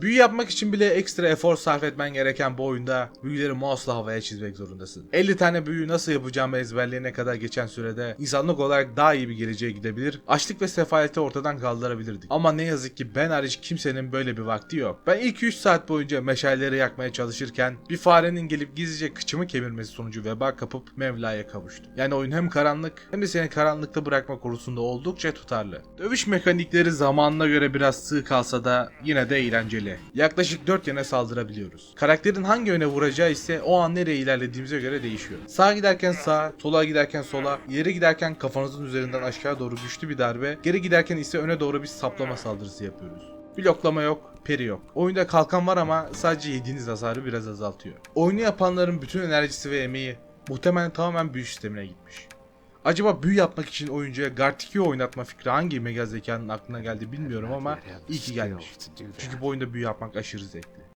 Büyü yapmak için bile ekstra efor sarf etmen gereken bu oyunda büyüleri mouse'la havaya çizmek zorundasın. 50 tane büyü nasıl yapacağımı ezberleyene kadar geçen sürede insanlık olarak daha iyi bir geleceğe gidebilir, açlık ve sefaleti ortadan kaldırabilirdik. Ama ne yazık ki ben hariç kimsenin böyle bir vakti yok. Ben ilk 3 saat boyunca meşaleleri yakmaya çalışırken bir farenin gelip gizlice kıçımı kemirmesi sonucu veba kapıp Mevla'ya kavuştum. Yani oyun hem karanlık hem de seni karanlıkta bırakma konusunda oldukça tutarlı. Dövüş mekanikleri zamanına göre biraz sığ kalsa da yine de eğlenceli. Yaklaşık 4 yöne saldırabiliyoruz. Karakterin hangi yöne vuracağı ise o an nereye ilerlediğimize göre değişiyor. Sağa giderken sağa, sola giderken sola, ileri giderken kafanızın üzerinden aşağı doğru güçlü bir darbe, geri giderken ise öne doğru bir saplama saldırısı yapıyoruz. Bloklama yok, peri yok. Oyunda kalkan var ama sadece yediğiniz hasarı biraz azaltıyor. Oyunu yapanların bütün enerjisi ve emeği muhtemelen tamamen büyü sistemine gitmiş. Acaba büyü yapmak için oyuncuya Gartic oynatma fikri hangi mega zekanın aklına geldi bilmiyorum ama iyi ki gelmiş. Çünkü bu oyunda büyü yapmak aşırı zevkli.